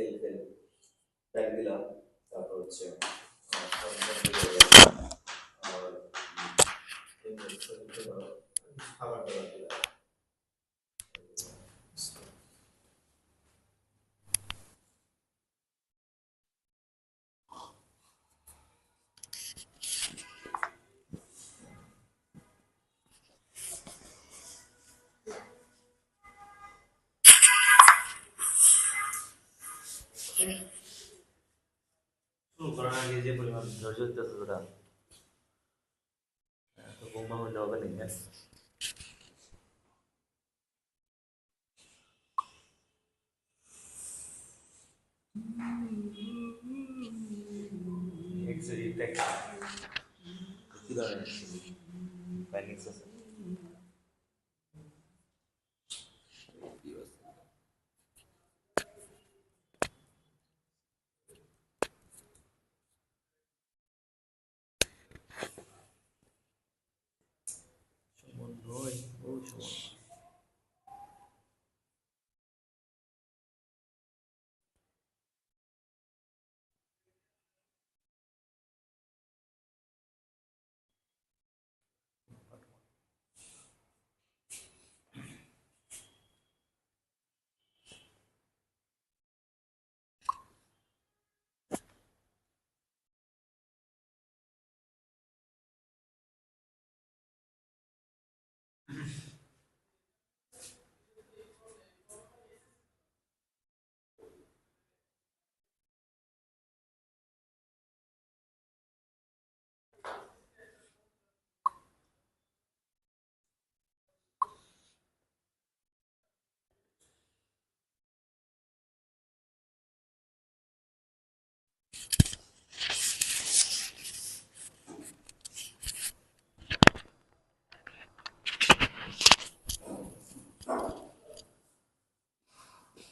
Scale fail bag দিলাম তারপর হচ্ছে করার আগে যে পরিমাণ ধৈর্য দিতেছে ওটা তো বোমা হলে হবে না হ্যাঁ? Actually, এটা কি ধরনের প্যানিক্স আছে সমন্বয় ও সমন্বয়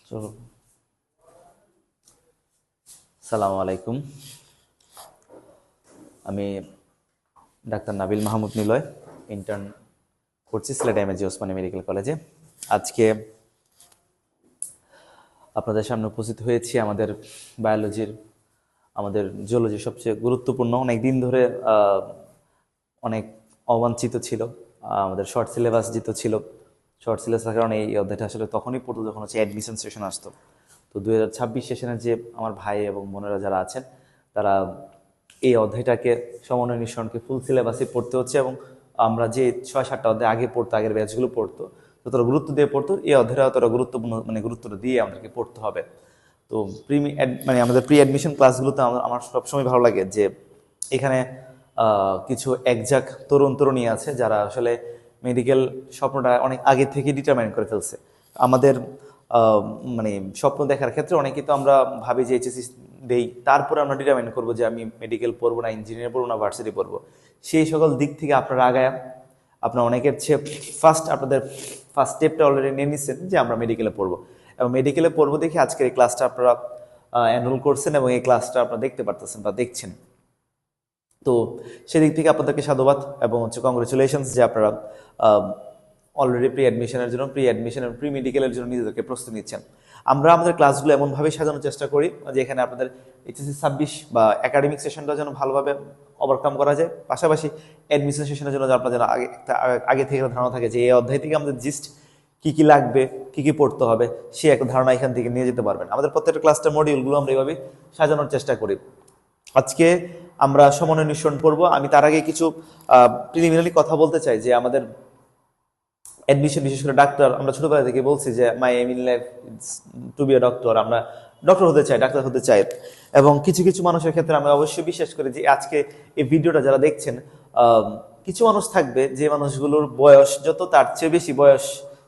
চলো সালামু আলাইকুম। আমি ডাক্তার নাবিল মাহমুদ নিলয় ইন্টার্ন করছি সিলেট এমএজি ওসমানী মেডিকেল কলেজে আজকে আপনাদের সামনে উপস্থিত হয়েছি আমাদের বায়োলজির আমাদের জিওলজি সবচেয়ে গুরুত্বপূর্ণ অনেক দিন ধরে অনেক অবাঞ্ছিত ছিল আমাদের শর্ট সিলেবাস যেহেতু ছিল। শর্ট সিলেবাসের কারণে এই অধ্যায়টা আসলে তখনই পড়তো যখন হচ্ছে অ্যাডমিশন সেশন আসতো। দুই হাজার ছাব্বিশ সেশনে যে আমার ভাই এবং বোনেরা যারা আছেন, তারা এই অধ্যায়টাকে সমন্বয় নিঃসরণকে ফুল সিলেবাসে পড়তে হচ্ছে এবং আমরা যে ছয় সাতটা অধ্যায় আগে পড়তো, আগের ব্যাচগুলো পড়তো যতটা গুরুত্ব দিয়ে পড়তো, এই অধ্যায়টা অতটা গুরুত্বপূর্ণ মানে গুরুত্বটা দিয়ে আমাদেরকে পড়তে হবে। তো প্রিমি মানে আমাদের প্রি অ্যাডমিশন ক্লাসগুলোতে আমার আমার সবসময় ভালো লাগে যে এখানে কিছু একজাক তরুণ তরুণী আছে যারা আসলে মেডিকেল স্বপ্নটা অনেক আগে থেকে ডিটারমাইন করে ফেলছে। আমাদের মানে স্বপ্ন দেখার ক্ষেত্রে অনেকেই তো আমরা ভাবি যে এইচএসসি দেই। তারপর আমরা ডিটারমাইন করব যে আমি মেডিকেল পড়ব না ইঞ্জিনিয়ার পড়ব না ভার্সিটি পড়ব। সেই সকল দিক থেকে আপনারা আগায়, আপনার অনেকের চেয়ে ফার্স্ট আপনাদের ফার্স্ট স্টেপটা অলরেডি নিয়ে নিচ্ছেন যে আমরা মেডিকেলে পড়ব। এবং মেডিকেলে পড়ব দেখে আজকের এই ক্লাসটা আপনারা এনরোল করছেন এবং এই ক্লাসটা আপনারা দেখতে পারতেছেন বা দেখছেন। তো সেদিক থেকে আপনাদেরকে সাধুবাদ এবং হচ্ছে কংগ্রেচুলেশনস যে আপনারা অলরেডি প্রি অ্যাডমিশনের জন্য প্রি অ্যাডমিশন এবং প্রি মেডিকেলের জন্য নিজেদেরকে প্রস্তুতি নিচ্ছেন। আমরা আমাদের ক্লাসগুলো এমনভাবে সাজানোর চেষ্টা করি, যে এখানে আপনাদের এইচএসসি ছাব্বিশ বা একাডেমিক সেশনটা যেন ভালোভাবে ওভারকাম করা যায়। পাশাপাশি অ্যাডমিশন সেশনের জন্য আপনার যেন আগে আগে থেকে ধারণা থাকে যে এই অধ্যায় থেকে আমাদের জিস্ট কী কী লাগবে, কী কী পড়তে হবে, সে এক ধারণা এখান থেকে নিয়ে যেতে পারবেন। আমাদের প্রত্যেকটা ক্লাসটা মডিউলগুলো আমরা এইভাবে সাজানোর চেষ্টা করি। আজকে আমরা সমন্বয় নিঃসরণ করব। আমি তার আগে কিছু প্রিলিমিনারি কথা বলতে চাই, যে আমাদের অ্যাডমিশন বিশেষ করে ডাক্তার, আমরা ছোটবেলা থেকে বলছি যে, my aim in life to be a doctor আমরা ডক্টর হতে চাই, ডাক্তার হতে চাই। এবং কিছু কিছু মানুষের ক্ষেত্রে আমরা অবশ্যই বিশ্বাস করি যে, আজকে এই ভিডিওটা যারা দেখছেন কিছু মানুষ থাকবে যে, মানুষগুলোর বয়স যত তার চেয়ে বেশি বয়স,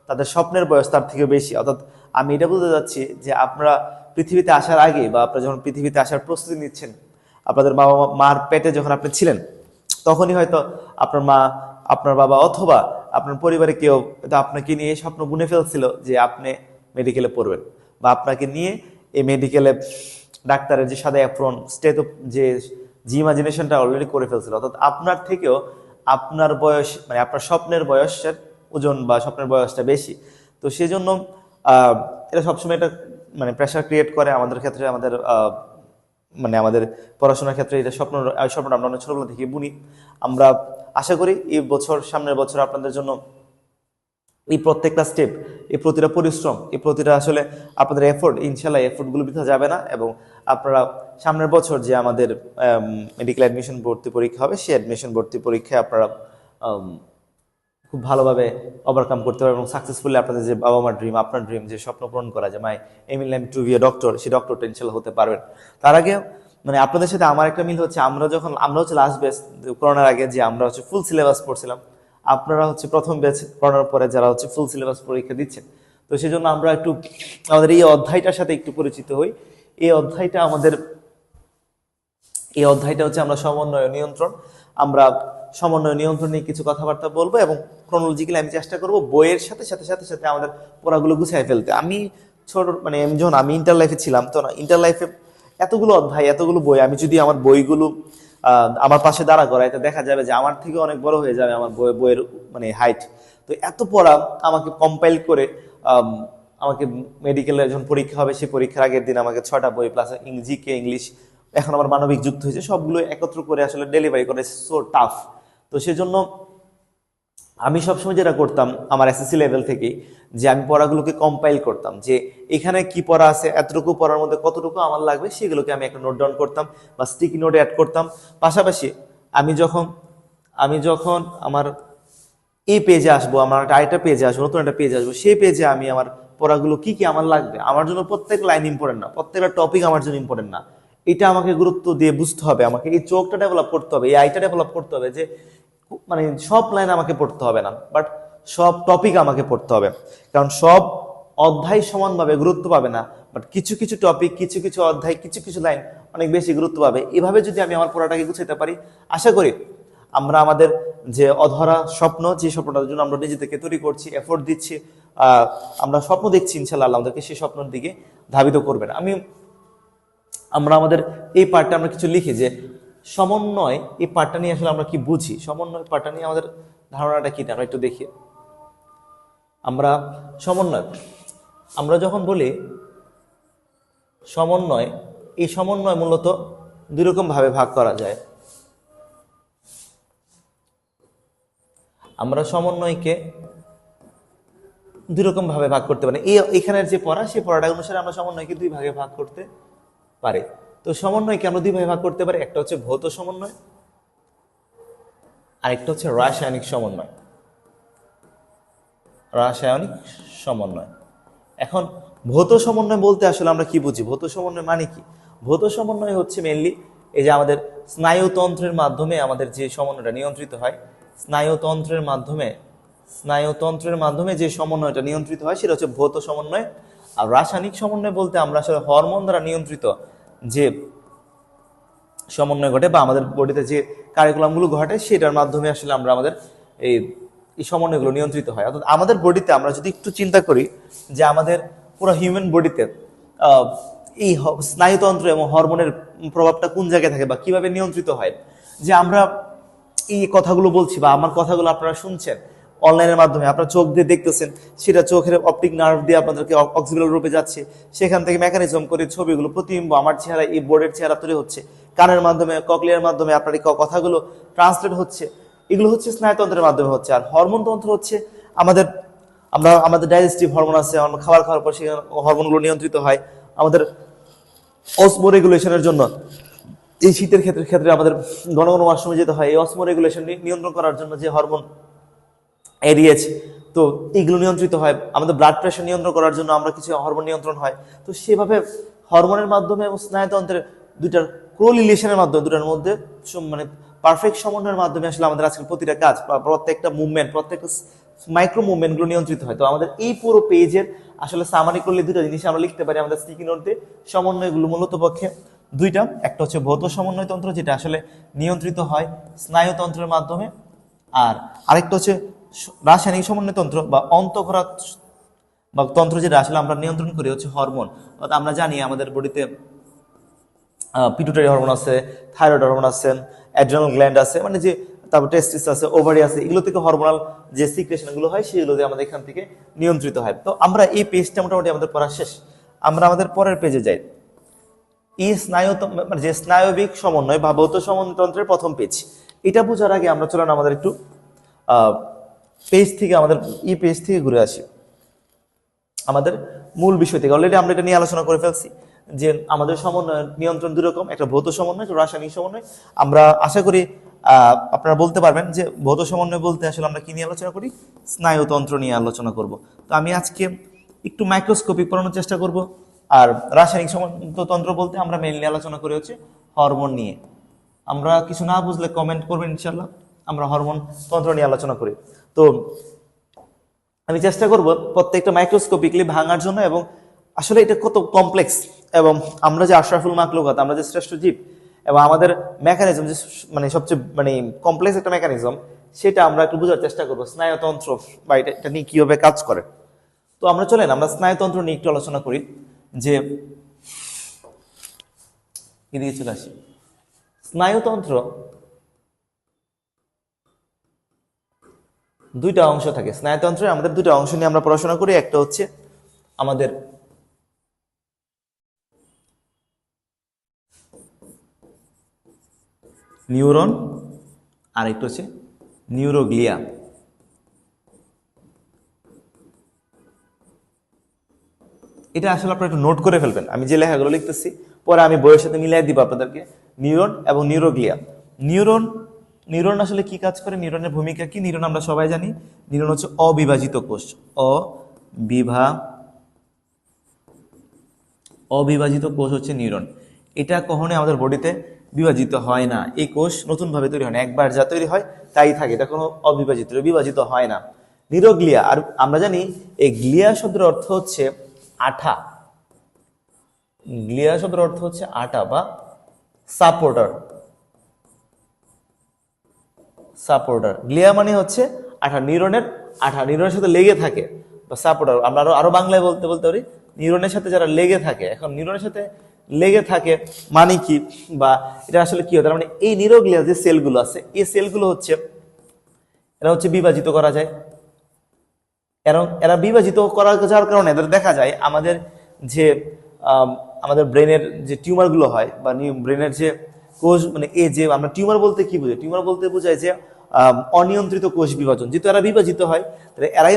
তাদের স্বপ্নের বয়স তার থেকে বেশি। অর্থাৎ আমি এটা বলতে চাচ্ছি যে, আপনারা পৃথিবীতে আসার আগে বা আপনারা যখন পৃথিবীতে আসার প্রস্তুতি নিচ্ছেন, আপনাদের বাবা মার পেটে যখন আপনি ছিলেন, তখনই হয়তো আপনার মা, আপনার বাবা অথবা আপনার পরিবারে কেউ আপনাকে নিয়ে স্বপ্ন বুনে ফেলছিল যে আপনি মেডিকেলে পড়বেন বা আপনাকে নিয়ে এই মেডিকেলে ডাক্তারের যে সাদা অ্যাপ্রন স্টেট যে জি ইমাজিনেশনটা অলরেডি করে ফেলছিল। অর্থাৎ আপনার থেকেও আপনার বয়স মানে আপনার স্বপ্নের বয়সের ওজন বা স্বপ্নের বয়সটা বেশি। তো সেই জন্য এটা সবসময় এটা মানে প্রেশার ক্রিয়েট করে আমাদের ক্ষেত্রে আমাদের মানে আমাদের পড়াশোনার ক্ষেত্রে। এটা স্বপ্ন আহ, স্বপ্নটা আমরা অনেক ছোটবেলা থেকে বুনি। আমরা আশা করি এই বছর, সামনের বছর আপনাদের জন্য এই প্রত্যেকটা স্টেপ এই প্রতিটা পরিশ্রম, এই প্রতিটা আসলে আপনাদের এফোর্ট ইনশাল্লাহ এফোর্টগুলো বৃথা যাবে না এবং আপনারা সামনের বছর যে আমাদের মেডিকেল অ্যাডমিশন ভর্তি পরীক্ষা হবে, সেই অ্যাডমিশন ভর্তি পরীক্ষায় আপনারা খুব ভালোভাবে ওভারকাম করতে পারবেন এবং সাকসেসফুলি আপনাদের যে বাবা মার ড্রিম আপনার ড্রিম যে স্বপ্ন পূরণ করা, যে my aim L aim to be a doctor সেই ডক্টরটা ইনশাল্লাহ হতে পারবেন। তার আগে মানে আপনাদের সাথে আমার একটা মিল হচ্ছে, আমরা যখন আমরা হচ্ছে লাস্ট বেস করোনার আগে যে আমরা হচ্ছে ফুল সিলেবাস পড়ছিলাম, আপনারা হচ্ছে প্রথম ব্যাচ করোনার পরে যারা হচ্ছে ফুল সিলেবাস পরীক্ষা দিচ্ছেন, তো সেই জন্য আমরা একটু আমাদের এই অধ্যায়টার সাথে একটু পরিচিত হই। এই অধ্যায়টা আমাদের এই অধ্যায়টা হচ্ছে আমরা সমন্বয় নিয়ন্ত্রণ। আমরা সমন্বয় নিয়ন্ত্রণ নিয়ে কিছু কথাবার্তা বলব এবং ক্রোনোলজিক্যালি আমি চেষ্টা করব বইয়ের সাথে সাথে সাথে সাথে আমাদের পড়াগুলো গুছিয়ে ফেলতে। আমি ছোট মানে যখন আমি ইন্টার লাইফে ছিলাম, তো না ইন্টার লাইফে এতগুলো অধ্যায়, এতগুলো বই, আমি যদি আমার বইগুলো আমার পাশে দাঁড়া করাই, তো দেখা যাবে যে আমার থেকে অনেক বড় হয়ে যাবে আমার বই বইয়ের মানে হাইট তো এত পড়া আমাকে কম্পাইল করে আমাকে মেডিকেলের যখন পরীক্ষা হবে, সেই পরীক্ষার আগের দিন আমাকে ছটা বই প্লাস জিকে ইংলিশ এখন আমার মানবিক যুক্ত হয়েছে, সবগুলো একত্র করে আসলে ডেলিভারি করে সো টাফ তো সেজন্য আমি সবসময় যেটা করতাম আমার এসএসসি লেভেল থেকে যে আমি পড়াগুলোকে কম্পাইল করতাম, যে এখানে কি পড়া আছে, এতটুকু পড়ার মধ্যে কতটুকু আমার লাগবে, সেগুলোকে আমি একটা নোট ডাউন করতাম বা স্টিকি নোট অ্যাড করতাম। পাশাপাশি আমি যখন আমি যখন আমার এই পেজে আসব, আমার একটা আরেকটা পেজে আসব, নতুন একটা পেজে আসব, সেই পেজে আমি আমার পড়াগুলো কি কি আমার লাগবে, আমার জন্য প্রত্যেক লাইন ইম্পর্টেন্ট না, প্রত্যেকটা টপিক আমার জন্য ইম্পর্টেন্ট না। এটা আমাকে গুরুত্ব দিয়ে বুঝতে হবে, আমাকে এই চোখটা ডেভেলপ করতে হবে, এই আইটা ডেভেলপ করতে হবে যে মানে সব লাইন আমাকে পড়তে হবে না বাট সব টপিক আমাকে পড়তে হবে। কারণ সব অধ্যায় সমানভাবে গুরুত্ব পাবে না বাট কিছু কিছু টপিক কিছু কিছু অধ্যায়, কিছু কিছু লাইন অনেক বেশি গুরুত্ব পাবে। এভাবে যদি আমি আমার পড়াটাকে গুছাইতে পারি, আশা করি আমরা আমাদের যে অধরা স্বপ্ন, যে স্বপ্নটার জন্য আমরা নিজে থেকে তৈরি করছি এফোর্ট দিচ্ছি আমরা স্বপ্ন দেখছি ইনশাল্লাহ আমাদেরকে সেই স্বপ্নের দিকে ধাবিত করবেন। আমি, আমরা আমাদের এই পার্টটা আমরা কিছু লিখি যে সমন্বয়, এই পার্টটা নিয়ে আসলে আমরা কি বুঝি? সমন্বয় পার্টটা নিয়ে আমাদের ধারণাটা কি? আমরা একটু দেখি। আমরা সমন্বয়, আমরা যখন বলি সমন্বয়, এই সমন্বয় মূলত দুই রকম ভাবে ভাগ করা যায়। আমরা সমন্বয়কে দুই রকম ভাবে ভাগ করতে পারি। এই, এখানের যে পড়া, সেই পড়াটা অনুসারে আমরা সমন্বয়কে দুই ভাগে ভাগ করতে পারি। তো সমন্বয়কে আমরা দুই ভাগে ভাগ করতে পারি? একটা হচ্ছে ভৌত সমন্বয়, আরেকটা হচ্ছে রাসায়নিক সমন্বয়। রাসায়নিক সমন্বয়। এখন ভৌত সমন্বয় বলতে আসলে আমরা কি বুঝি? ভৌত সমন্বয় মানে কি? ভৌত সমন্বয় হচ্ছে মেনলি এই যে আমাদের স্নায়ুতন্ত্রের মাধ্যমে আমাদের যে সমন্বয়টা নিয়ন্ত্রিত হয়, স্নায়ুতন্ত্রের মাধ্যমে স্নায়ুতন্ত্রের মাধ্যমে যে সমন্বয়টা নিয়ন্ত্রিত হয় সেটা হচ্ছে ভৌত সমন্বয়। আর রাসায়নিক সমন্বয় বলতে আমরা আসলে হরমোন দ্বারা নিয়ন্ত্রিত যে সমন্বয় ঘটে বা আমাদের বডিতে যে কারিকুলামগুলো ঘটে, সেটার মাধ্যমে আসলে আমরা আমাদের এই এই সমন্বয়গুলো নিয়ন্ত্রিত হয়। অর্থাৎ আমাদের বডিতে আমরা যদি একটু চিন্তা করি যে আমাদের পুরো হিউম্যান বডিতে এই স্নায়ুতন্ত্র এবং হরমোনের প্রভাবটা কোন জায়গায় থাকে বা কীভাবে নিয়ন্ত্রিত হয়, যে আমরা এই কথাগুলো বলছি বা আমার কথাগুলো আপনারা শুনছেন অনলাইনের মাধ্যমে। আপনার চোখ দিয়ে দেখতেছেন, সেটা চোখের অপটিক নার্ভ দিয়ে আপনাদেরকে অক্সিজেন রূপে যাচ্ছে। সেখান থেকে মেকানিজম করে ছবিগুলো প্রতিবিম্ব আমার চেহারা এই বোর্ডের চেহারা তৈরি হচ্ছে। কানের মাধ্যমে ককলিয়ার মাধ্যমে আপনার এই কথাগুলো ট্রান্সলেট হচ্ছে। এগুলো হচ্ছে স্নায়ুতন্ত্রের মাধ্যমে হচ্ছে। আর হরমোন তন্ত্র হচ্ছে আমাদের, আমরা, আমাদের ডাইজেস্টিভ হরমোন আছে, আমরা খাবার খাওয়ার পর সেখানে হরমোনগুলো নিয়ন্ত্রিত হয় আমাদের অসমো রেগুলেশনের জন্য। এই শীতের ক্ষেত্রে ক্ষেত্রে আমাদের ঘন ওয়াশরুমে যেতে হয়। এই অসমো রেগুলেশন নিয়ন্ত্রণ করার জন্য যে হরমোন এরিয়েছে তো এইগুলো নিয়ন্ত্রিত হয়। আমাদের ব্লাড প্রেশার নিয়ন্ত্রণ করার জন্য আমরা কিছু হরমোন নিয়ন্ত্রণ হয়। তো সেভাবে হরমোনের মাধ্যমে এবং স্নায়ুতন্ত্রের দুইটার ক্রোলিলেশনের মাধ্যমে, দুটার মধ্যে মানে পারফেক্ট সমন্বয়ের মাধ্যমে আসলে আমাদের আজকের প্রতিটা কাজ প্রত্যেকটা মুভমেন্ট প্রত্যেকটা মাইক্রো মুভমেন্টগুলো নিয়ন্ত্রিত হয়। তো আমাদের এই পুরো পেজের আসলে সামারি করলে দুটো জিনিস আমরা লিখতে পারি আমাদের স্টিকি নোটে সমন্বয়গুলো মূলত পক্ষে দুইটা। একটা হচ্ছে ভৌত সমন্বয়তন্ত্র, যেটা আসলে নিয়ন্ত্রিত হয় স্নায়ুতন্ত্রের মাধ্যমে। আর আরেকটা হচ্ছে রাসায়নিক সমন্বয়তন্ত্র বা অন্তঃকরা বা তন্ত্র যেটা আসলে আমরা নিয়ন্ত্রণ করি হচ্ছে হরমোন। অর্থাৎ আমরা জানি আমাদের বডিতে পিটুটারি হরমোন আছে থাইরয়েড হরমোন আছে অ্যাড্রেনাল গ্ল্যান্ড আছে মানে যে তারপর টেস্টিস আছে ওভারি আছে, এগুলো থেকে হরমোনাল যে সিক্রেশনগুলো হয় সেগুলো দিয়ে আমাদের এখান থেকে নিয়ন্ত্রিত হয়। তো আমরা এই পেজটা মোটামুটি আমাদের পড়া শেষ। আমরা আমাদের পরের পেজে যাই। এই স্নায়ু মানে যে স্নায়বিক সমন্বয় বা ভৌত সমন্বয়তন্ত্রের প্রথম পেজ এটা বোঝার আগে আমরা চলেন আমাদের একটু পেজ থেকে আমাদের ই পেজ থেকে ঘুরে আসি। আমাদের মূল বিষয় থেকে। অলরেডি আমরা এটা নিয়ে আলোচনা করে ফেলছি যে আমাদের সমন্বয় নিয়ন্ত্রণ দুই রকম একটা ভৌত সমন্বয়, একটা রাসায়নিক সমন্বয়। আমরা আশা করি আপনারা বলতে পারবেন যে ভৌত সমন্বয় বলতে আসলে আমরা কি নিয়ে আলোচনা করি? স্নায়ুতন্ত্র নিয়ে আলোচনা করব। তো আমি আজকে একটু মাইক্রোস্কোপিক পড়ানোর চেষ্টা করব। আর রাসায়নিক সমন্বয়তন্ত্র বলতে আমরা মেইনলি আলোচনা করে হচ্ছে হরমোন নিয়ে। আমরা কিছু না বুঝলে কমেন্ট করবেন ইনশাল্লাহ আমরা হরমোন তন্ত্র নিয়ে আলোচনা করি। তো আমি চেষ্টা করব প্রত্যেকটা মাইক্রোস্কোপিকলি ভাঙার জন্য এবং আসলে এটা কত কমপ্লেক্স এবং আমরা যে আশরাফুল মাকলুকাত, আমরা যে শ্রেষ্ঠ জীব এবং আমাদের মেকানিজম যে মানে সবচেয়ে মানে কমপ্লেক্স একটা মেকানিজম সেটা আমরা একটু বোঝার চেষ্টা করব, স্নায়ুতন্ত্র, বা এটা এটা নিয়ে কীভাবে কাজ করে। তো আমরা চলেন, আমরা স্নায়ুতন্ত্র নিয়ে একটু আলোচনা করি, যে এদিকে চলে আসি। স্নায়ুতন্ত্র দুইটা অংশ থাকে। স্নায়ুতন্ত্রে আমাদের দুইটা অংশ নিয়ে আমরা পড়াশোনা করি। একটা হচ্ছে আমাদের নিউরন আর একটা হচ্ছে নিউরোগ্লিয়া। এটা আসলে আপনারা একটু নোট করে ফেলবেন। আমি যে লেখাগুলো লিখতেছি, পরে আমি বইয়ের সাথে মিলাই দিব আপনাদেরকে। নিউরন এবং নিউরোগ্লিয়া। নিউরন নিউরন আসলে কি কাজ করে? নিউরনের ভূমিকা কি? নিউরন আমরা সবাই জানি। নিউরন হচ্ছে অবিভাজিত কোষ। অবিভা অবিভাজিত কোষ হচ্ছে নিউরন এটা কখনোই আমাদের বডিতে বিভাজিত হয় না। এই কোষ নতুনভাবে তৈরি হয় না। একবার যা তৈরি হয়, তাই থাকে। এটা কোনো অবিভাজিত বিভাজিত হয় না। নিরোগ্লিয়া, আর আমরা জানি এই গ্লিয়া শব্দের অর্থ হচ্ছে আঠা। গ্লিয়া শব্দের অর্থ হচ্ছে আটা বা সাপোর্টার। সাপোর্টার। গ্লিয়া মানে হচ্ছে আঠা নিউরনের আঠা নিউরনের সাথে লেগে থাকে। বা সাপোর্টার, আমরা আরও আরও বাংলায় বলতে বলতে পারি, নিউরনের সাথে যারা লেগে থাকে, এখন নিউরনের সাথে লেগে থাকে মানে কি? বা এটা আসলে কি হয়? তার মানে এই নিউরোগ্লিয়া যে সেলগুলো আছে, এই সেলগুলো হচ্ছে, এরা হচ্ছে বিভাজিত করা যায়। এরা এরা বিভাজিত করা যাওয়ার কারণে এদের দেখা যায়, আমাদের যে আমাদের ব্রেনের যে টিউমারগুলো হয়, বা ব্রেনের যে কোষ মানে এই যে, আমরা টিউমার বলতে কি বুঝি? টিউমার বলতে বোঝায় যে অনিয়ন্ত্রিত কোষ বিভাজন। যেহেতু এরা বিভাজিত হয়, তাহলে এরাই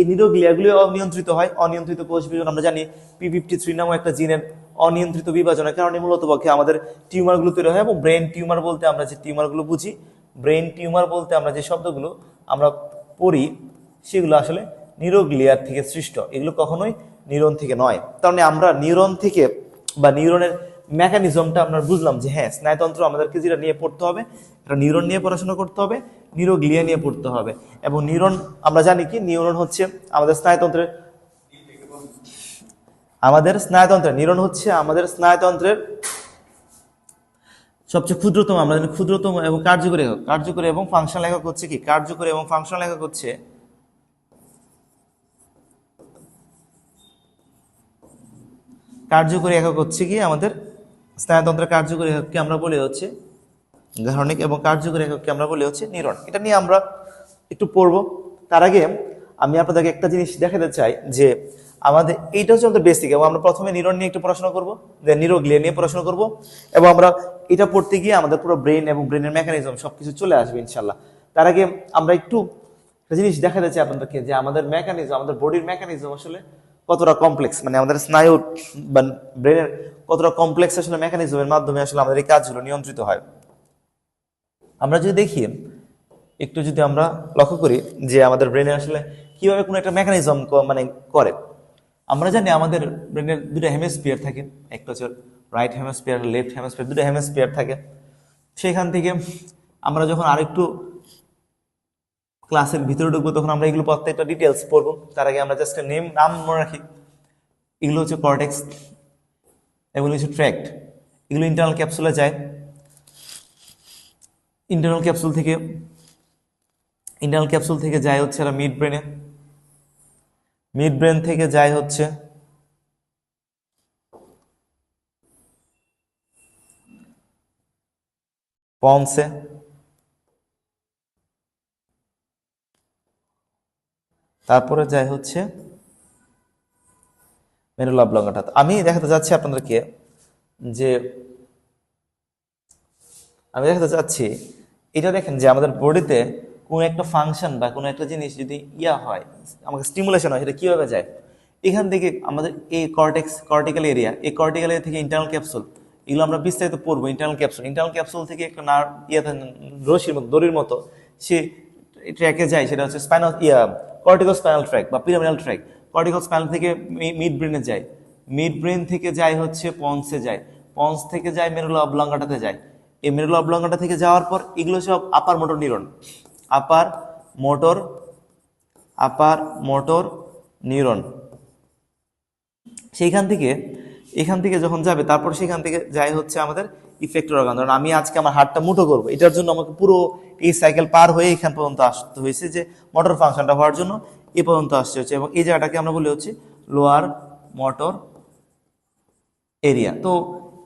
এই নিরোগ্লিয়াগুলি অনিয়ন্ত্রিত হয়। অনিয়ন্ত্রিত কোষ বিভাজন আমরা জানি পি ফিফটি থ্রি নামক একটা জিনের অনিয়ন্ত্রিত বিভাজনের কারণে মূলত পক্ষে আমাদের টিউমারগুলো তৈরি হয় এবং ব্রেন টিউমার বলতে আমরা যে টিউমারগুলো বুঝি, ব্রেন টিউমার বলতে আমরা যে শব্দগুলো আমরা পড়ি, সেগুলো আসলে নিরোগ্লিয়ার থেকে সৃষ্ট। এগুলো কখনোই নিউরন থেকে নয়। তার মানে আমরা নিউরন থেকে বা নিউরনের মেকানিজমটা আমরা বুঝলাম যে হ্যাঁ স্নায়ুতন্ত্র আমাদেরকে যেটা নিয়ে পড়তে হবে, এটা নিউরন নিয়ে পড়াশোনা করতে হবে নিউরোগ্লিয়া নিয়ে পড়তে হবে। এবং নিউরন আমরা জানি কি নিউরন হচ্ছে আমাদের স্নায়ুতন্ত্রের আমাদের স্নায়ুতন্ত্রের নিউরন হচ্ছে আমাদের স্নায়ুতন্ত্রের সবচেয়ে ক্ষুদ্রতম, আমরা জানি ক্ষুদ্রতম এবং কার্যকরী একক। কার্যকরী এবং ফাংশনাল একক হচ্ছে কি? কার্যকরী এবং ফাংশনাল একক হচ্ছে কার্যকরী একক হচ্ছে কি? আমাদের স্নায়ুতন্ত্রের কার্যকরী একককে আমরা বলি হচ্ছে? গাহনিক এবং কার্যকরী একককে আমরা বলি হচ্ছে? নিউরন। এটা নিয়ে আমরা একটু পড়ব। তার আগে আমি আপনাদেরকে একটা জিনিস দেখাতে চাই যে আমাদের এইটা হচ্ছে আমাদের বেসিক এবং আমরা প্রথমে নিউরন নিয়ে একটু পড়াশোনা করব দেন নিউরোগ্লিয়া নিয়ে পড়াশোনা করব এবং আমরা এটা পড়তে গিয়ে আমাদের পুরো ব্রেন এবং ব্রেনের মেকানিজম সব কিছু চলে আসবে ইনশাল্লাহ তার আগে আমরা একটা জিনিস দেখাতে চাই আপনাদেরকে যে আমাদের মেকানিজম আমাদের বডির মেকানিজম আসলে কতটা কমপ্লেক্স মানে আমাদের স্নায়ু বা ব্রেনের কতটা কমপ্লেক্স আসলে মেকানিজমের মাধ্যমে আসলে আমাদের এই কাজগুলো নিয়ন্ত্রিত হয়। আমরা যদি দেখি, একটু যদি আমরা লক্ষ্য করি যে আমাদের ব্রেনে আসলে কীভাবে কোনো একটা মেকানিজম মানে করে। আমরা জানি আমাদের ব্রেনের দুটো হেমিস্ফিয়ার থাকে, একটা হচ্ছে রাইট হেমিস্ফিয়ার লেফট হেমিস্ফিয়ার দুটো হেমিস্ফিয়ার থাকে। সেখান থেকে আমরা যখন আরেকটু ক্লাসের ভিতরে ঢুকবো, তখন আমরা এগুলো প্রত্যেকটা ডিটেলস পড়ব। তার আগে আমরা জাস্ট নেম নাম মনে রাখি। এগুলো হচ্ছে কর্টেক্স এগুলো হচ্ছে ট্র্যাক্ট এগুলো ইন্টারনাল ক্যাপসুলে যায়। ইন্টারনাল ক্যাপসুল থেকে ইন্টারনাল ক্যাপসুল থেকে যায় হচ্ছে এরা মিড ব্রেনে মিড ব্রেন থেকে যায় হচ্ছে পন্সে তারপরে যায় হচ্ছে মেরুলা অবলঙ্গাটা আমি দেখাতে যাচ্ছি আপনাদেরকে যে আমি দেখাতে চাচ্ছি এটা দেখেন যে আমাদের বডিতে কোনো একটা ফাংশন বা কোনো একটা জিনিস যদি ইয়া হয়, আমাকে স্টিমুলেশন হয়, সেটা কীভাবে যায়? এখান থেকে আমাদের এই কর্টেক্স কর্টিক্যাল এরিয়া এই কর্টিক্যাল এরিয়া থেকে ইন্টারনাল ক্যাপসুল এগুলো আমরা বিস্তারিত পড়ব ইন্টারনাল ক্যাপসুল ইন্টারনাল ক্যাপসুল থেকে একটা নার ইয়ে রশির মতো, দড়ির মতো, সে ট্র্যাকে যায়, সেটা হচ্ছে স্পাইনাল ইয়া কর্টিকল স্পাইনাল ট্র্যাক বা পিরামিনাল ট্র্যাক কর্টিকল স্পাইনাল থেকে মিড ব্রেনে যায়। মিড ব্রেন থেকে যায় হচ্ছে পন্সে যায়। পন্স থেকে যায় মেরুলা অবলঙ্গাটাতে যায়। এই মেরুলা অবলঙ্গাটা থেকে যাওয়ার পর এগুলো সব upper motor neuron upper motor upper motor neuron সেইখান থেকে, এখান থেকে যখন যাবে, তারপর সেখান থেকে যাই হচ্ছে আমাদের ইফেক্টর অর্গান ধরুন আমি আজকে আমার হাতটা মুঠো করব, এটার জন্য আমাকে পুরো এই সাইকেল পার হয়ে এখান পর্যন্ত আসতে হয়েছে যে মোটর ফাংশনটা হওয়ার জন্য এ পর্যন্ত আসতে হচ্ছে এবং এই জায়গাটাকে আমরা বলি হচ্ছে লোয়ার মোটর এরিয়া তো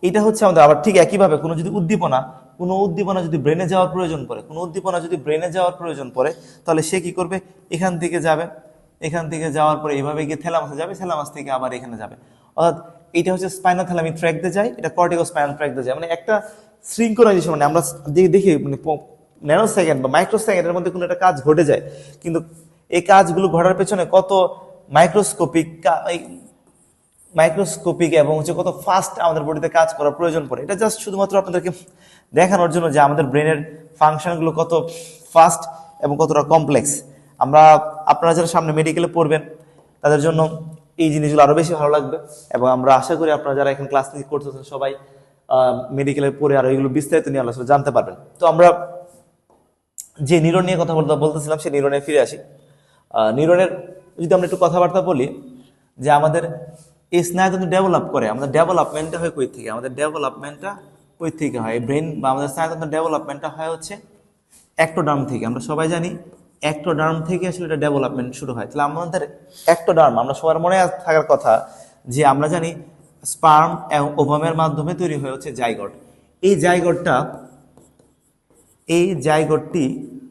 এটা হচ্ছে আমাদের, আবার ঠিক একইভাবে কোনো যদি উদ্দীপনা, কোনো উদ্দীপনা যদি ব্রেনে যাওয়ার প্রয়োজন পড়ে, কোনো উদ্দীপনা যদি ব্রেনে যাওয়ার প্রয়োজন পড়ে, তাহলে সে কি করবে? এখান থেকে যাবে। এখান থেকে যাওয়ার পরে এভাবে গিয়ে থেলামাসে যাবে থেলামাস থেকে আবার এখানে যাবে। অর্থাৎ এটা হচ্ছে স্পাইনাল থেলামি ট্র্যাক দিয়ে যায়, এটা কর্টিকো স্পাইনাল ট্র্যাক দিয়ে যায়। মানে একটা শৃঙ্খলাইজেশন মানে আমরা দেখি মানে ন্যানো সেকেন্ড বা মাইক্রো সেকেন্ডের মধ্যে কোনো একটা কাজ ঘটে যায়, কিন্তু এই কাজগুলো ঘটার পেছনে কত মাইক্রোস্কোপিক মাইক্রোস্কোপিক এবং হচ্ছে কত ফাস্ট আমাদের বডিতে কাজ করার প্রয়োজন পড়ে। এটা জাস্ট শুধুমাত্র আপনাদেরকে দেখানোর জন্য যে আমাদের ব্রেনের ফাংশনগুলো কত ফাস্ট এবং কতটা কমপ্লেক্স আমরা, আপনারা যারা সামনে মেডিকেলে পড়বেন, তাদের জন্য এই জিনিসগুলো আরও বেশি ভালো লাগবে এবং আমরা আশা করি আপনারা যারা এখন ক্লাস নিয়ে করতেছেন সবাই মেডিকেলে পড়ে আরও এগুলো বিস্তারিত নিয়ে আলোচনা জানতে পারবেন। তো আমরা যে নিউরন নিয়ে কথা বলতে বলতেছিলাম, সেই নিউরনে ফিরে আসি। নিউরনের যদি আমরা একটু কথাবার্তা বলি, যে আমাদের এই স্নায়ুতন্ত্র ডেভেলপ করে, আমাদের ডেভেলপমেন্টটা হয় কই থেকে? আমাদের ডেভেলপমেন্টটা কই থেকে হয়? ব্রেন বা আমাদের স্নায়ুতন্ত্র ডেভেলপমেন্টটা হয় হচ্ছে অ্যাক্টোডার্ম থেকে। আমরা সবাই জানি অ্যাক্টোডার্ম থেকে আসলে এটা ডেভেলপমেন্ট শুরু হয়। তাহলে আমাদের অ্যাক্টোডার্ম আমরা সবার মনে থাকার কথা যে আমরা জানি স্পার্ম এবং ওভামের মাধ্যমে তৈরি হয়ে হচ্ছে জাইগট এই জাইগটটা এই জাইগোটটি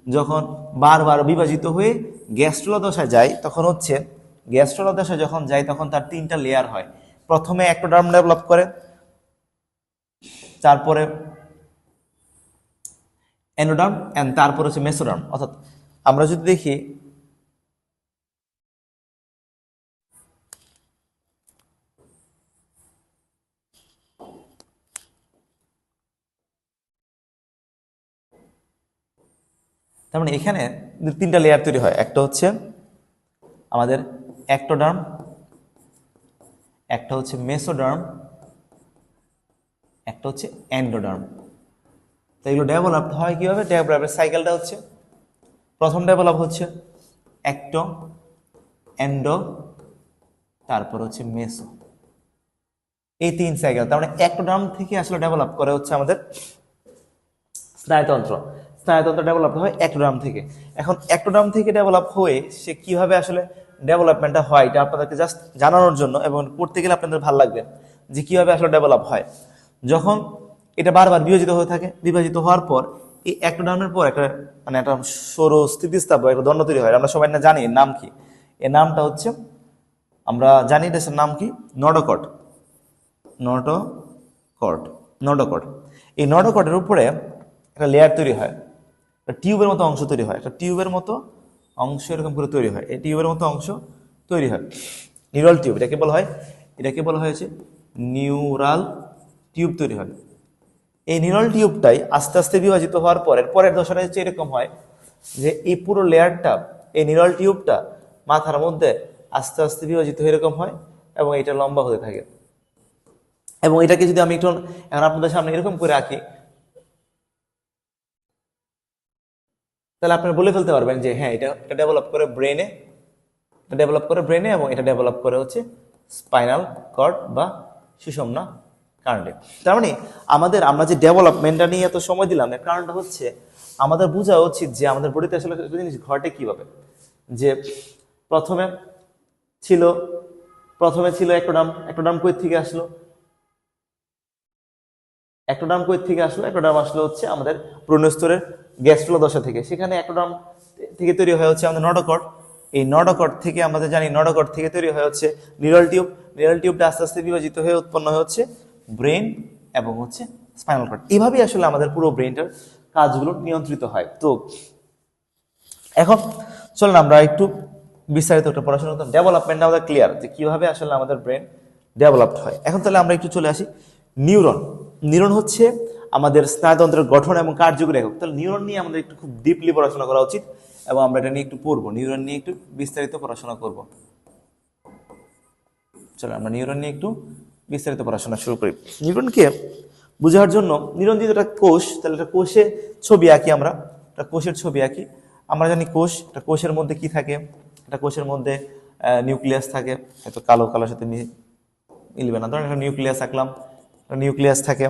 যখন বারবার বিভাজিত হয়ে গ্যাস্ট্রোলা দশায় যায়, তখন হচ্ছে গ্যাস্ট্রোলা দশায় যখন যায়, তখন তার তিনটা লেয়ার হয়। প্রথমে অ্যাক্টোডার্ম ডেভেলপ করে, তারপরে অ্যানোডার্ম অ্যান্ড তারপর হচ্ছে মেসোডার্ম অর্থাৎ আমরা যদি দেখি তার মানে এখানে তিনটা লেয়ার তৈরি হয়। একটা হচ্ছে আমাদের অ্যাক্টোডার্ম একটা হচ্ছে মেসোডার্ম একটা হচ্ছে অ্যান্ডোডার্ম তো এগুলো ডেভেলপ হয় কীভাবে? ডেভেলপের সাইকেলটা হচ্ছে, প্রথম ডেভেলপ হচ্ছে অ্যাক্টো অ্যান্ডো তারপর হচ্ছে মেসো এই তিন সাইকেল তার মানে অ্যাক্টোডার্ম থেকে আসলে ডেভেলপ করে হচ্ছে আমাদের স্নায়ুতন্ত্র। স্নায়ুতন্ত্র ডেভেলপ হয় অ্যাক্টোডার্ম থেকে। এখন অ্যাক্টোডার্ম থেকে ডেভেলপ হয়ে সে কীভাবে আসলে ডেভেলপমেন্টটা হয় এটা আপনাদেরকে জাস্ট জানানোর জন্য এবং পড়তে গেলে আপনাদের ভালো লাগবে যে কীভাবে আসলে ডেভেলপ হয়। যখন এটা বারবার বিভাজিত হয়ে থাকে, বিভাজিত হওয়ার পর এই অ্যাক্টোডার্মের পর একটা মানে একটা সৌর স্থিতিস্থাপক, একটা দণ্ড তৈরি হয়। আমরা সবাই না জানি নাম কি। এর নামটা হচ্ছে, আমরা জানি এটার নাম কি? নডোকট। নডোকট। নডোকট। এই নডোকটের উপরে একটা লেয়ার তৈরি হয়। একটা টিউবের মতো অংশ তৈরি হয়, একটা টিউবের মতো অংশ এরকম করে তৈরি হয়, এই টিউবের মতো অংশ তৈরি হয়, নিউরাল টিউব, এটাকে বলা হয়, এটাকে বলা হয়েছে নিউরাল টিউব তৈরি হয়। এই নিউরাল টিউবটাই আস্তে আস্তে বিভাজিত হওয়ার পর এর পরের দশাটা হচ্ছে এরকম হয় যে এই পুরো লেয়ারটা, এই নিউরাল টিউবটা মাথার মধ্যে আস্তে আস্তে বিভাজিত এরকম হয় এবং এটা লম্বা হতে থাকে। এবং এটাকে যদি আমি একটু এখন আপনাদের সামনে এরকম করে আঁকি তাহলে আপনারা বলে ফেলতে পারবেন যে হ্যাঁ এটা এটা ডেভেলপ করে ব্রেনে এটা ডেভেলপ করে ব্রেনে এবং এটা ডেভেলপ করে হচ্ছে স্পাইনাল কর্ড বা সুষমনা কারণে। তার মানে আমাদের, আমরা যে ডেভেলপমেন্টটা নিয়ে এত সময় দিলাম, এর কারণটা হচ্ছে আমাদের বোঝা উচিত যে আমাদের বডিতে আসলে একটা জিনিস ঘটে কীভাবে। যে প্রথমে ছিল প্রথমে ছিল একটোডাম একটোডাম কই থেকে আসলো? একটোডাম কই থেকে আসলো? একটোডাম আসলো হচ্ছে আমাদের প্রণস্তরের গ্যাস্ট্রোলা দশা থেকে। সেখানে একটোডাম থেকে তৈরি হয়ে হচ্ছে আমাদের নটোকট এই নডকট থেকে আমাদের জানি নডকট থেকে তৈরি হয়ে হচ্ছে নিউরাল টিউব নিউরাল টিউবটা আস্তে আস্তে বিভাজিত হয়ে উৎপন্ন হয়ে হচ্ছে ব্রেন এবং হচ্ছে স্পাইনাল কর্ড এইভাবেই আসলে আমাদের পুরো ব্রেনটার কাজগুলো নিয়ন্ত্রিত হয়। তো এখন চলুন আমরা একটু বিস্তারিত একটা পড়াশোনা করতাম ডেভেলপমেন্ট আমাদের ক্লিয়ার যে কীভাবে আসলে আমাদের ব্রেন ডেভেলপড হয়। এখন তাহলে আমরা একটু চলে আসি। নিউরন নিউরন হচ্ছে আমাদের স্নায়ুতন্ত্রের গঠন এবং কার্যকরী একক তাহলে নিউরন নিয়ে আমাদের একটু খুব ডিপলি পড়াশোনা করা উচিত এবং আমরা এটা নিয়ে একটু পড়ব। নিউরন নিয়ে একটু বিস্তারিত পড়াশোনা করব। চলো, আমরা নিউরন নিয়ে একটু বিস্তারিত পড়াশোনা শুরু করি। নিউরনকে বোঝার জন্য, নিউরন যদি একটা কোষ, তাহলে একটা কোষে ছবি আঁকি আমরা। একটা কোষের ছবি আঁকি। আমরা জানি কোষ, একটা কোষের মধ্যে কি থাকে? একটা কোষের মধ্যে নিউক্লিয়াস থাকে। হয়তো কালো কালোর সাথে মিলবে না। ধরেন একটা নিউক্লিয়াস আঁকলাম। নিউক্লিয়াস থাকে।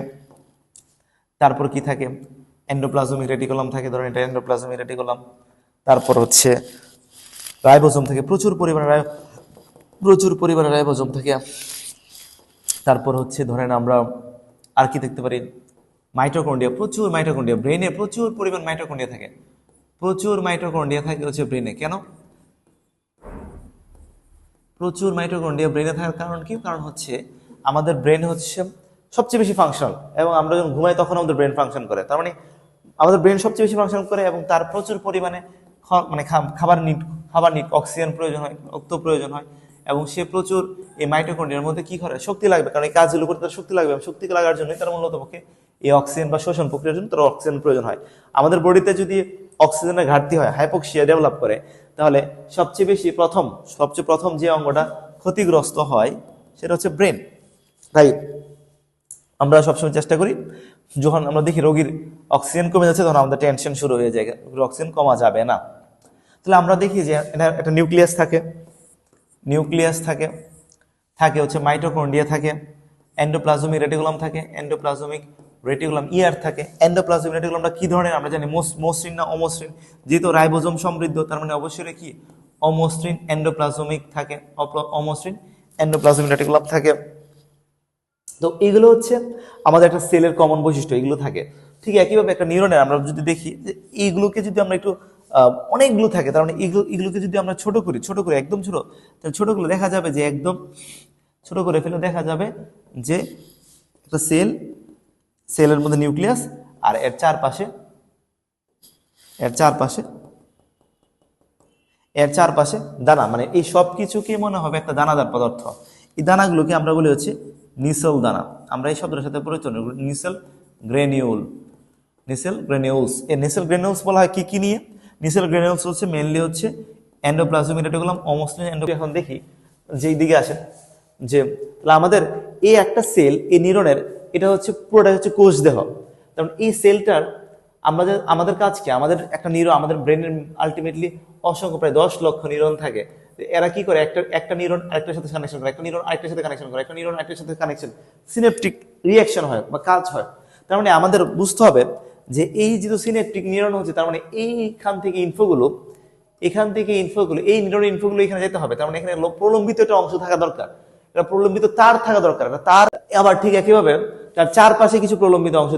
তারপর কি থাকে? এন্ডোপ্লাজমিক রেটিকুলাম থাকে, ধরেন এটা এন্ডোপ্লাজমিক রেটিকুলাম তারপর হচ্ছে রাইবোজোম থাকে, প্রচুর পরিমাণে প্রচুর পরিমাণে রাইবোজোম থাকে। তারপর হচ্ছে ধরেন আমরা আর কি দেখতে পারি? মাইটোকন্ডিয়া প্রচুর মাইটোকন্ডিয়া ব্রেনে প্রচুর পরিমাণ মাইটোকন্ডিয়া থাকে। প্রচুর মাইটোকন্ডিয়া থাকে হচ্ছে ব্রেনে কেন? প্রচুর মাইটোকন্ড্রিয়া ব্রেনে থাকার কারণ কি? কারণ হচ্ছে আমাদের ব্রেন হচ্ছে সবচেয়ে বেশি ফাংশনাল এবং আমরা যখন ঘুমাই তখন আমাদের ব্রেন ফাংশন করে। তার মানে আমাদের ব্রেন সবচেয়ে বেশি ফাংশন করে এবং তার প্রচুর পরিমাণে মানে খাবার নিট খাবার নিট অক্সিজেন প্রয়োজন হয়, রক্ত প্রয়োজন হয় এবং সে প্রচুর এই মাইটোকন্ড্রিয়ার মধ্যে কি করে? শক্তি লাগবে। কারণ এই কাজগুলো করতে তার শক্তি লাগবে শক্তি লাগার জন্যই তার মূলত পক্ষে এই অক্সিজেন বা শোষণ প্রক্রিয়ার জন্য তার অক্সিজেন প্রয়োজন হয়। আমাদের বডিতে যদি অক্সিজেনের ঘাটতি হয় হাইপোক্সিয়া ডেভেলপ করে, তাহলে সবচেয়ে বেশি প্রথম, সবচেয়ে প্রথম যে অঙ্গটা ক্ষতিগ্রস্ত হয়, সেটা হচ্ছে ব্রেন তাই আমরা সবসময় চেষ্টা করি, যখন আমরা দেখি রোগীর অক্সিজেন কমে যাচ্ছে, তখন আমাদের টেনশন শুরু হয়ে যায়, রোগীর অক্সিজেন কমা যাবে না। তাহলে আমরা দেখি যে এটা, একটা নিউক্লিয়াস থাকে নিউক্লিয়াস থাকে থাকে হচ্ছে মাইটোকন্ড্রিয়া থাকে এন্ডোপ্লাজমিক রেটিকুলাম থাকে এন্ডোপ্লাজমিক রেটিকুলাম ইয়ার থাকে এন্ডোপ্লাজমিক রেটিকুলামটা কী ধরনের আমরা জানি মোস- মসৃণ না অমসৃণ যেহেতু রাইবোজোম সমৃদ্ধ, তার মানে অবশ্যই কি? অমসৃণ এন্ডোপ্লাজমিক থাকে অমসৃণ এন্ডোপ্লাজমিক রেটিকুলাম থাকে। তো এগুলো হচ্ছে আমাদের একটা সেলের কমন বৈশিষ্ট্য, এগুলো থাকে। ঠিক একইভাবে একটা নিউরনের আমরা যদি দেখি যে এইগুলোকে যদি আমরা একটু অনেকগুলো থাকে, তার মানে এগুলো, এগুলোকে যদি আমরা ছোট করি, ছোট করে, একদম ছোট, তাহলে ছোটগুলো দেখা যাবে যে একদম ছোট করে ফেলে দেখা যাবে যে একটা সেল, সেলের মধ্যে নিউক্লিয়াস, আর এর চারপাশে এর চারপাশে এর চারপাশে দানা মানে এই সব কিছুকে মনে হবে একটা দানাদার পদার্থ। এই দানাগুলোকে আমরা বলি হচ্ছে নিসেল দানা। আমরা এই শব্দের সাথে পরিচয়। নিসেল গ্রেনিউল। নিসেল গ্রেনিউলস। এই নিসেল গ্রেনিউলস বলা হয় কী কী নিয়ে? নিসেল গ্রেনিউলস হচ্ছে মেনলি হচ্ছে এন্ডোপ্লাজমিক রেটিকুলাম অমসলিন এন্ডো এখন দেখি, যেই দিকে আসে যে আমাদের এই একটা সেল এই নিউরনের এটা হচ্ছে পুরোটা হচ্ছে কোষ দেহ। কারণ এই সেলটার আমাদের আমাদের কাজ কি? আমাদের একটা নিউরন আমাদের ব্রেনের আলটিমেটলি অসংখ্য, প্রায় দশ লক্ষ নিউরন থাকে। এরা কি করে? একটা একটা নিউরন আরেকটার সাথে কানেকশন করে, একটা নিউরন আরেকটার সাথে কানেকশন করে, একটা নিউরন আরেকটার সাথে কানেকশন সিনেপটিক রিয়াকশন হয় বা কাজ হয়। তার মানে আমাদের বুঝতে হবে যে এই যে সিনেপটিক নিউরন হচ্ছে, তার মানে এইখান থেকে ইনফোগুলো এখান থেকে ইনফোগুলো এই নিউরন ইনফোগুলো এখানে যেতে হবে। তার মানে এখানে প্রলম্বিত একটা অংশ থাকা দরকার। এটা প্রলম্বিত তার থাকা দরকার। তার আবার ঠিক একইভাবে তার চারপাশে কিছু প্রলম্বিত অংশ